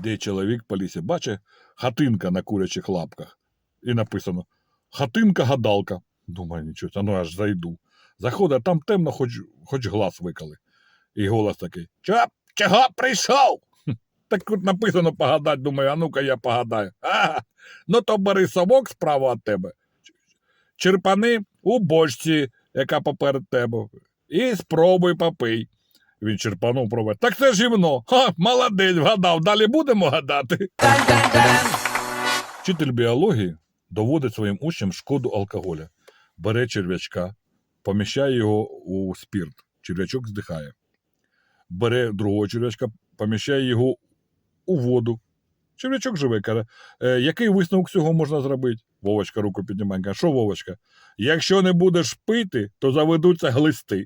Іде чоловік по лісі, бачить хатинка на курячих лапках. І написано Хатинка-гадалка. Думаю, нічого, а ну аж зайду. Заходить, а там темно, хоч, хоч глаз викали. І голос такий: Чо, чого прийшов? Так тут написано погадать, думаю, а ну-ка я погадаю. Ага, ну то бери совок справа від тебе. Черпани у бочці, яка поперед тебе, і спробуй попий. Він черпанув пробує. Так це ж гівно. Ха, молодець, вгадав. Далі будемо гадати. Вчитель біології доводить своїм учням шкоду алкоголя. Бере черв'ячка, поміщає його у спірт. Черв'ячок здихає. Бере другого черв'ячка, поміщає його у воду. Черв'ячок живе, каже. «Е, який висновок цього можна зробити? Вовочка руку піднімає. Каже, що Вовочка? Якщо не будеш пити, то заведуться глисти.